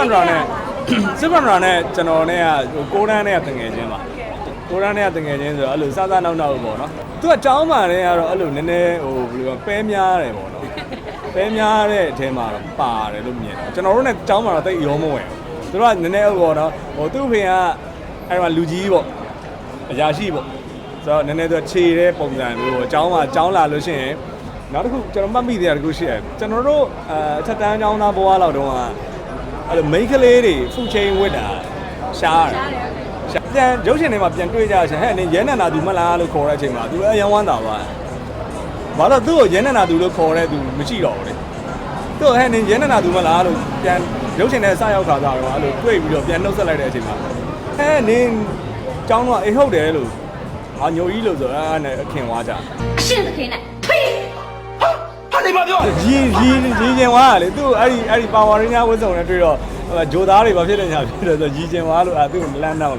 ပန်ဒရာနဲ့စစ်ပန်ဒရာနဲ့ကျွန်တော်နဲ့ကဟိုကိုရန်နဲ့ကတငယ်ချင်းပါကိုရန်နဲ့ကတငယ်ချင်းဆိုတော့အဲ့လိုစားစားနောက်နောက်ပေါ့နော်သူကကြောင်းမာတဲ့ကတော့အဲ့လိုနည်းနည်းဟိုဘယ်လိုပြောပဲများတယ်ပေါ့နော်ပဲများတဲ့အထဲမှာတော့ပါတယ်လို့မြင်တယ်ကျွန်တော်တို့နဲ့ကြောင်းမာတော့တိတ်ရောမဝင်ဘူးသူတို့ကနည်းနည်းဟိုပေါ့နော်ဟိုသူ့ဖေကအဲ့မှာလူကြီးပေါ့အရာရှိပေါ့ဆိုတော့နည်းနည်းသူခြေတဲ့ပုံစံမျိုးပေါ့ကြောင်းမှာကြောင်းလာလို့ရှိရင်နောက်တစ်ခုကျွန်တော်မှတ်မိသေးတာတစ်ခုရှိတယ်ကျွန်တော်တို့အဲအထက်တန်းကျောင်းသားဘဝလောက်တုန်းက အဲ့လိုမိန်းကလေးတွေဖူချင်းဝစ်တာရှားတယ်ရှားပြန်ရုပ်ရှင်တွေမှာပြန်တွေ့ကြရှင်ဟဲ့နင်ရဲနန္ဒာသူမလားလို့ခေါ်တဲ့အချိန်မှာသူအယံဝမ်းတာပါဘာလို့သူ့ကိုရဲနန္ဒာသူလို့ခေါ်တဲ့သူမရှိတော့ဘူးလေသူ့ဟဲ့နင်ရဲနန္ဒာသူမလားလို့ပြန်ရုပ်ရှင်နဲ့စရောက်ခါသားတော့အဲ့လိုတွေ့ပြီးတော့ပြန်နှုတ်ဆက်လိုက်တဲ့အချိန်မှာဟဲ့နင်ကျောင်းတော့အေးဟုတ်တယ်လို့အာညိုကြီးလို့ဆိုအဲ့နဲ့အခင်ဝါကြအရှင်သခင်နဲ့ ဖိဟာနေပါပြောရီရီရီကျင်ဝါကလေသူ့အဲ့ဒီအဲ့ဒီပါဝါရင်းများဝတ်စုံနဲ့တွေ့တော့ဟိုဂျိုသားတွေဘာဖြစ်နေညာဖြစ်တယ်ဆိုရီကျင်ဝါလို့အဲ့သူ့လမ်းနောက်လိုက်